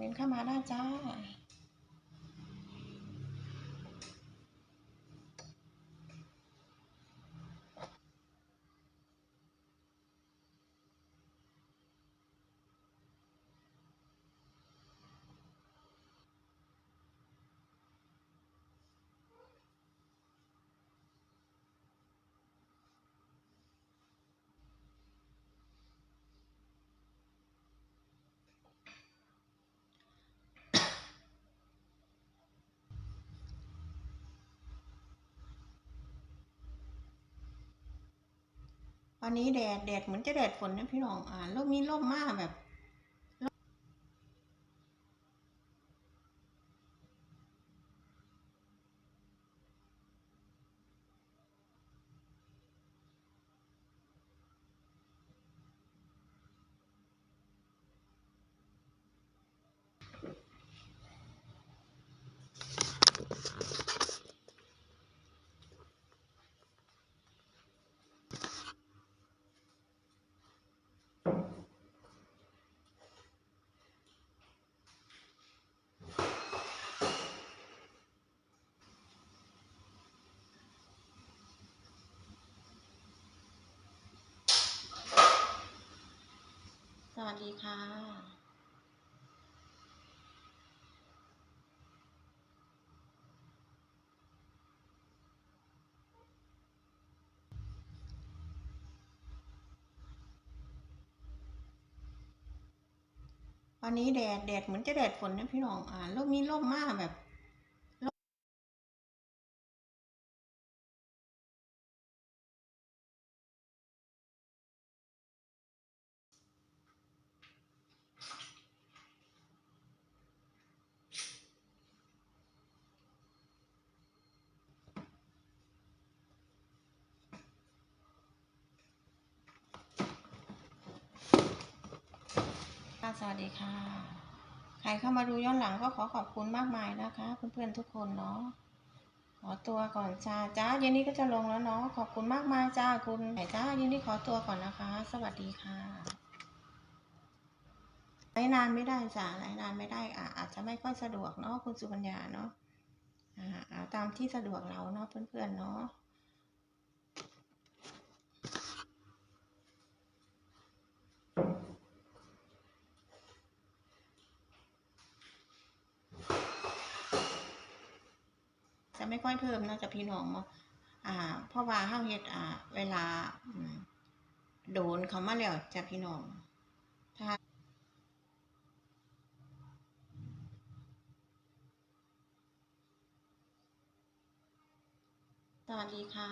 เมนต์เข้ามาได้จ้า วันนี้แดดแดดเหมือนจะแดดฝนนะพี่น้องอ่าร่มนี้ร่มมากแบบ วัสดีค่ะวันนี้แดดแดดเหมือนจะแดดฝนนะพี่น้องอ่าร่มนี้ร่มมากแบบ สวัสดีค่ะ ใครเข้ามาดูย้อนหลังก็ขอขอบคุณมากมายนะคะ เพื่อนๆทุกคนเนาะ ขอตัวก่อนจ้าจ้าเย็นนี้ก็จะลงแล้วเนาะ ขอบคุณมากมายจ้าคุณไหนจ้าเย็นนี้ขอตัวก่อนนะคะ สวัสดีค่ะไลนานไม่ได้จ้าไลนานไม่ได้อะอาจจะไม่ค่อยสะดวกเนาะคุณสุปัญญาเนาะอ่าเอาตามที่สะดวกเราเนาะเพื่อนๆเนาะ จะไม่ค่อยเพิ่มนะจะพี่น้องเนาะอ่าเพราะว่าเฮาเฮ็ดอ่า เวลาโดนเขามาแล้วจะพี่น้องถ้าสวัสดีค่ะ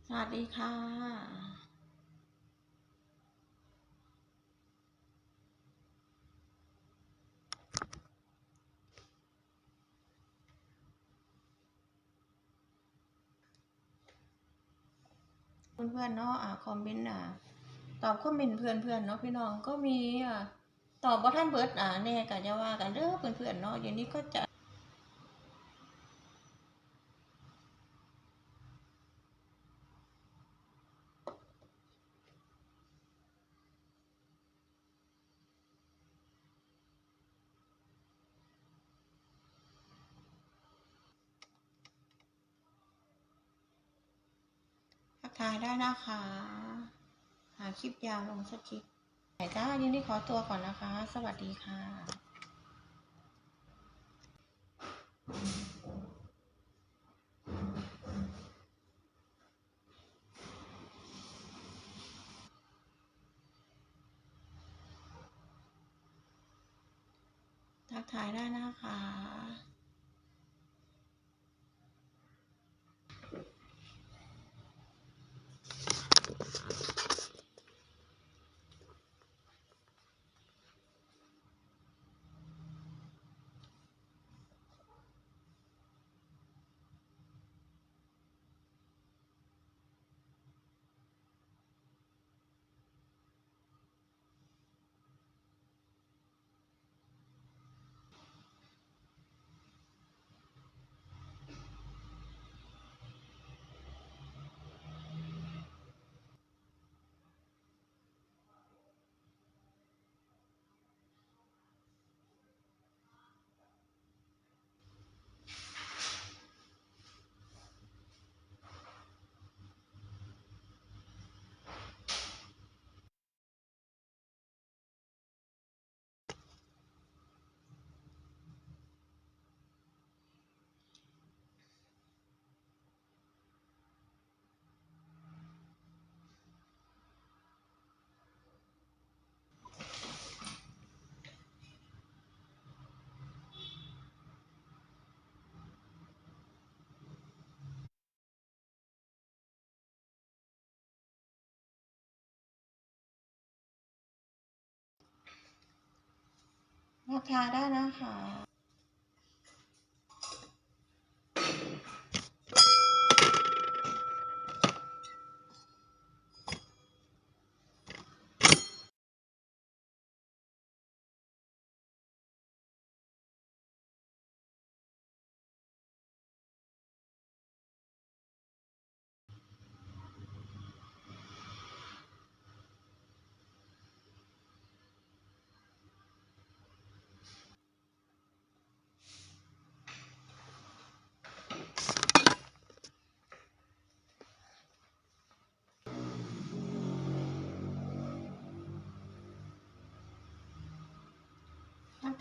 ส วัสดีค่ะเพื่อนๆเนาะอ่าคอมเมนต์อ่าตอบคอมเมนต์เพื่อนๆเนาะพี่น้องก็มีอ่าตอบบ่ท่านเบิดอ่าแน่ก็จะว่ากันเด้อเพื่อนๆเนาะอย่างนี้ก็จะ ทายได้นะคะ หาคลิปยาวลงสักคลิปไหนจ้ายินดีขอตัวก่อนนะคะ สวัสดีค่ะทักทายได้นะคะ ทักทาได้นะคะ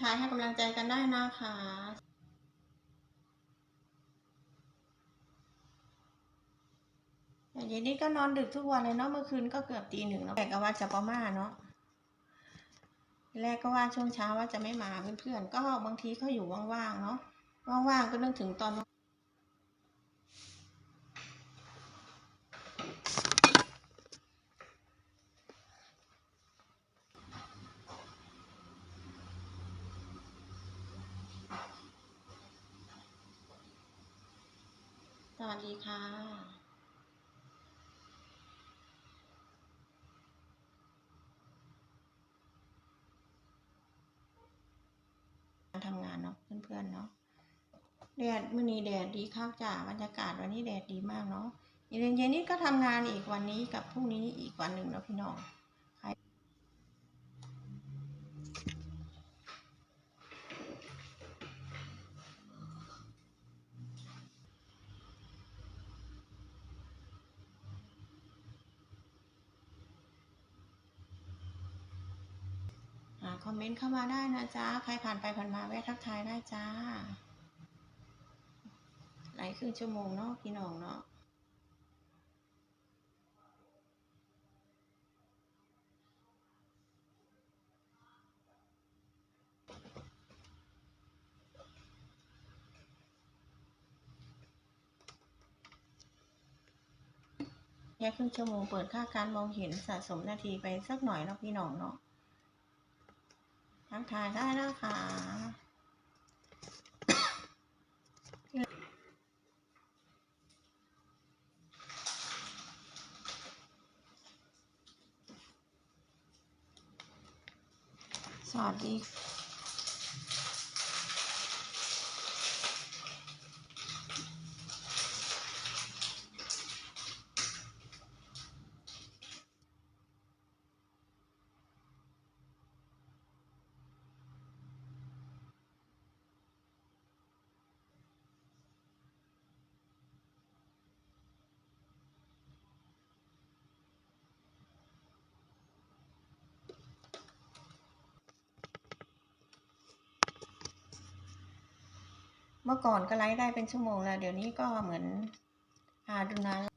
ทักทายให้กำลังใจกันได้นะคะแต่เย็นนี้ก็นอนดึกทุกวันเลยเนาะเมื่อคืนก็เกือบตีหนึ่งแล้วแต่ก็ว่าจะประมาณเนาะแรกก็ว่าช่วงเช้าว่าจะไม่มาเพื่อนๆก็บางทีเขาอยู่ว่างๆเนาะว่างๆก็นึกถึงตอน สวัสดีค่ะทำงานเนาะเพื่อนๆเนาะแดดมื่อนี้แดดดีข้าวจ้าบรรยากาศวันนี้แดดดีมากเนาะเย็นเย็นๆนี้ก็ทำงานอีกวันนี้กับพรุ่งนี้อีกวันหนึ่งเนาะพี่น้องใคอมเมนต์เข้ามาได้นะจ๊ะ ใครผ่านไปผ่านมาแวะทักทายได้จ้าไหลฟ์ครึ่งชั่วโมงเนาะพี่น้องเนาะแค่ครึ่งชั่วโมงเปิดค่าการมองเห็นสะสมนาทีไปสักหน่อยเนาะพี่น้องเนาะ ทักทายได้นะคะสวัสดี เมื่อก่อนก็ไลฟ์ได้เป็นชั่วโมงแล้ว เดี๋ยวนี้ก็เหมือนอาดูนาน